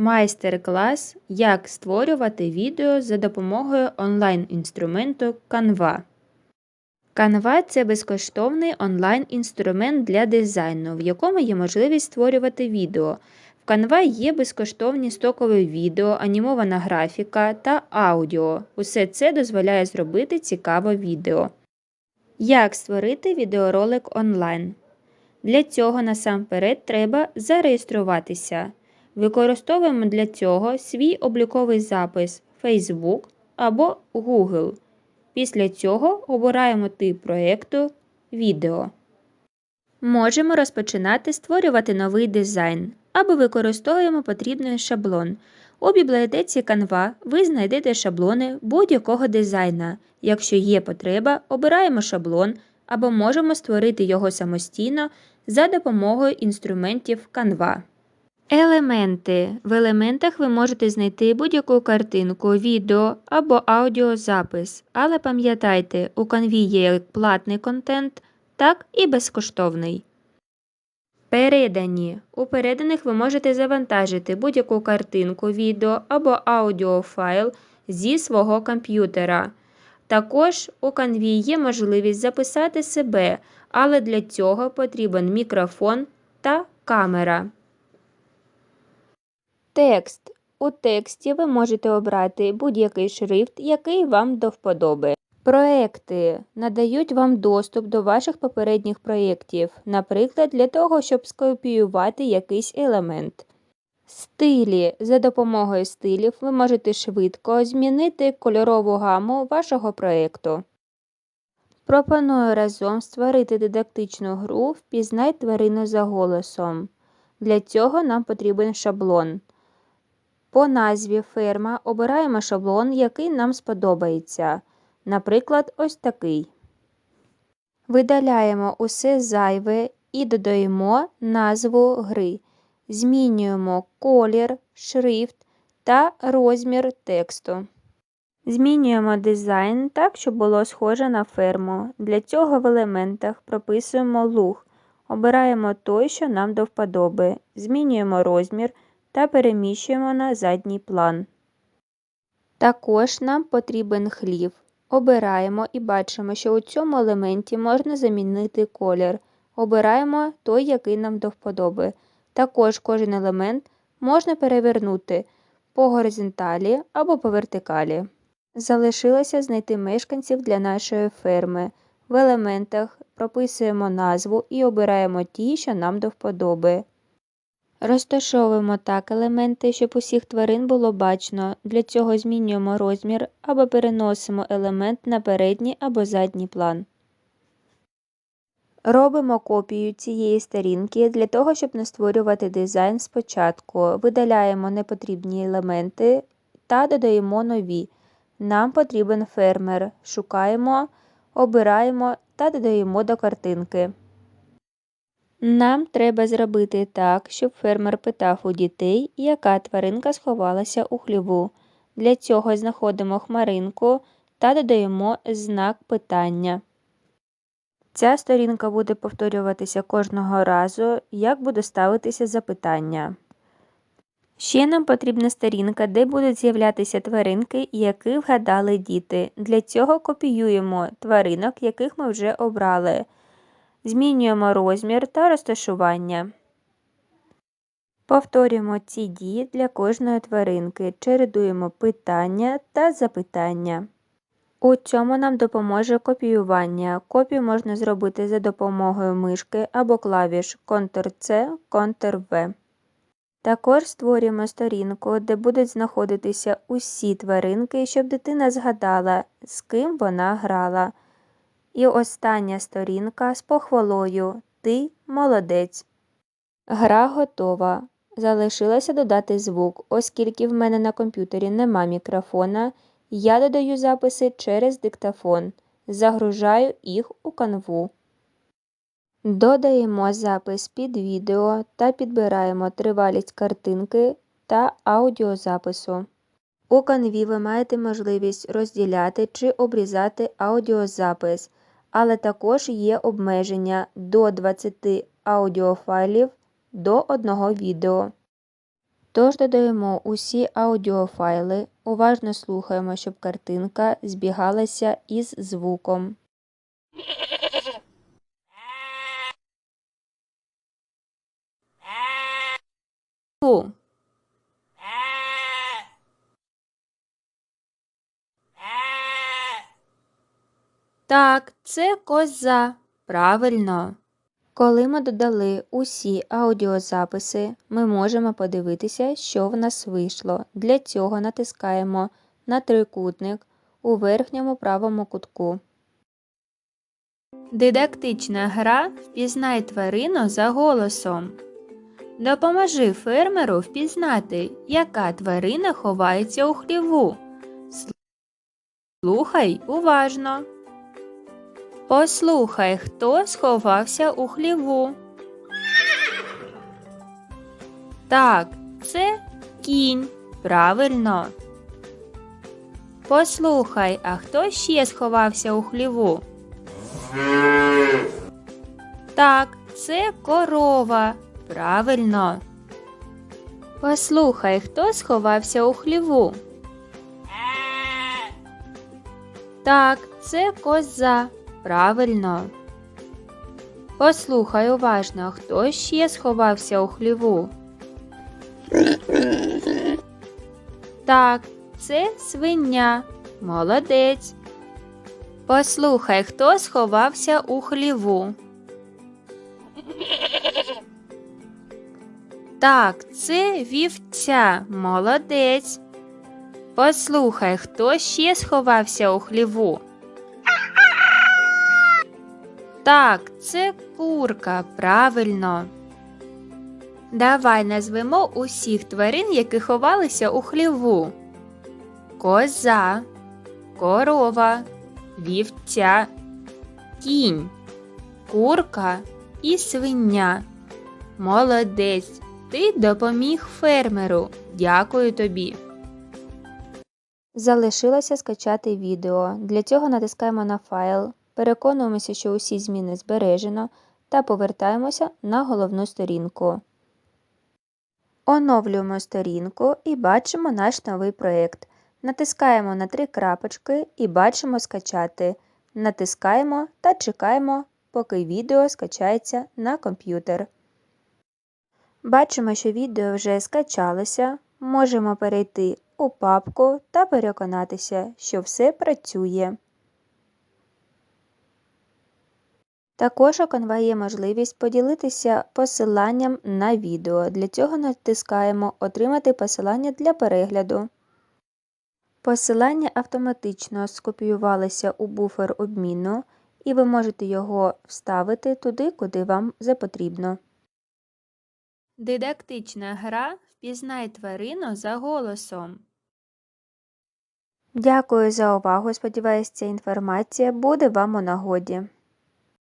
Майстер-клас Як створювати відео за допомогою онлайн-інструменту Canva. Canva – це безкоштовний онлайн-інструмент для дизайну, в якому є можливість створювати відео. В Canva є безкоштовні стокові відео, анімована графіка та аудіо. Усе це дозволяє зробити цікаве відео. Як створити відеоролик онлайн? Для цього насамперед треба зареєструватися. Використовуємо для цього свій обліковий запис Facebook або Google. Після цього обираємо тип проєкту Відео. Можемо розпочинати створювати новий дизайн або використовуємо потрібний шаблон. У бібліотеці Canva ви знайдете шаблони будь-якого дизайна. Якщо є потреба, обираємо шаблон або можемо створити його самостійно за допомогою інструментів Canva. Елементи. В елементах ви можете знайти будь-яку картинку, відео або аудіозапис. Але пам'ятайте, у Canva є як платний контент, так і безкоштовний. Передані. У переданих ви можете завантажити будь-яку картинку, відео або аудіофайл зі свого комп'ютера. Також у Canva є можливість записати себе, але для цього потрібен мікрофон та камера. Текст. У тексті ви можете обрати будь-який шрифт, який вам до вподоби. Проекти надають вам доступ до ваших попередніх проєктів, наприклад, для того, щоб скопіювати якийсь елемент. Стилі. За допомогою стилів ви можете швидко змінити кольорову гаму вашого проєкту. Пропоную разом створити дидактичну гру Впізнай тварину за голосом. Для цього нам потрібен шаблон. По назві ферма обираємо шаблон, який нам сподобається. Наприклад, ось такий. Видаляємо усе зайве і додаємо назву гри. Змінюємо колір, шрифт та розмір тексту. Змінюємо дизайн так, щоб було схоже на ферму. Для цього в елементах прописуємо луг. Обираємо той, що нам до вподоби. Змінюємо розмір та переміщуємо на задній план. Також нам потрібен хлів. Обираємо і бачимо, що у цьому елементі можна замінити колір. Обираємо той, який нам до вподоби. Також кожен елемент можна перевернути по горизонталі або по вертикалі. Залишилося знайти мешканців для нашої ферми. В елементах прописуємо назву і обираємо ті, що нам до вподоби. Розташовуємо так елементи, щоб усіх тварин було бачно. Для цього змінюємо розмір або переносимо елемент на передній або задній план. Робимо копію цієї сторінки для того, щоб не створювати дизайн спочатку. Видаляємо непотрібні елементи та додаємо нові. Нам потрібен фермер. Шукаємо, обираємо та додаємо до картинки. Нам треба зробити так, щоб фермер питав у дітей, яка тваринка сховалася у хліву. Для цього знаходимо хмаринку та додаємо знак питання. Ця сторінка буде повторюватися кожного разу, як буде ставитися запитання. Ще нам потрібна сторінка, де будуть з'являтися тваринки, які вгадали діти. Для цього копіюємо тваринок, яких ми вже обрали. Змінюємо розмір та розташування. Повторюємо ці дії для кожної тваринки. Чередуємо питання та запитання. У цьому нам допоможе копіювання. Копію можна зробити за допомогою мишки або клавіш Ctrl-C, Ctrl-V. Також створюємо сторінку, де будуть знаходитися усі тваринки, щоб дитина згадала, з ким вона грала. І остання сторінка з похвалою Ти молодець. Гра готова. Залишилося додати звук, оскільки в мене на комп'ютері нема мікрофона. Я додаю записи через диктофон, загружаю їх у канву. Додаємо запис під відео та підбираємо тривалість картинки та аудіозапису. У канві ви маєте можливість розділяти чи обрізати аудіозапис, але також є обмеження до 20 аудіофайлів до одного відео. Тож додаємо усі аудіофайли, уважно слухаємо, щоб картинка збігалася із звуком. Фу. Так, це коза. Правильно. Коли ми додали усі аудіозаписи, ми можемо подивитися, що в нас вийшло. Для цього натискаємо на трикутник у верхньому правому кутку. Дидактична гра Впізнай тварину за голосом. Допоможи фермеру впізнати, яка тварина ховається у хліву. Слухай уважно. Послухай, хто сховався у хліву. Так, це кінь. Правильно. Послухай, а хто ще сховався у хліву? Так, це корова. Правильно. Послухай, хто сховався у хліву? Так, це коза. Правильно. Послухай уважно, хто ще сховався у хліву? Так, це свиня. Молодець. Послухай, хто сховався у хліву? Так, це вівця. Молодець. Послухай, хто ще сховався у хліву? Так, це курка, правильно. Давай назвемо усіх тварин, які ховалися у хліву. Коза, корова, вівця, кінь, курка і свиня. Молодець, ти допоміг фермеру. Дякую тобі. Залишилося скачати відео. Для цього натискаємо на файл, переконуємося, що усі зміни збережено, та повертаємося на головну сторінку. Оновлюємо сторінку і бачимо наш новий проєкт. Натискаємо на три крапочки і бачимо скачати. Натискаємо та чекаємо, поки відео скачається на комп'ютер. Бачимо, що відео вже скачалося. Можемо перейти у папку та переконатися, що все працює. Також у Canva є можливість поділитися посиланням на відео. Для цього натискаємо Отримати посилання для перегляду. Посилання автоматично скопіювалося у буфер обміну, і ви можете його вставити туди, куди вам запотрібно. Дидактична гра Впізнай тварину за голосом. Дякую за увагу. Сподіваюсь, ця інформація буде вам у нагоді.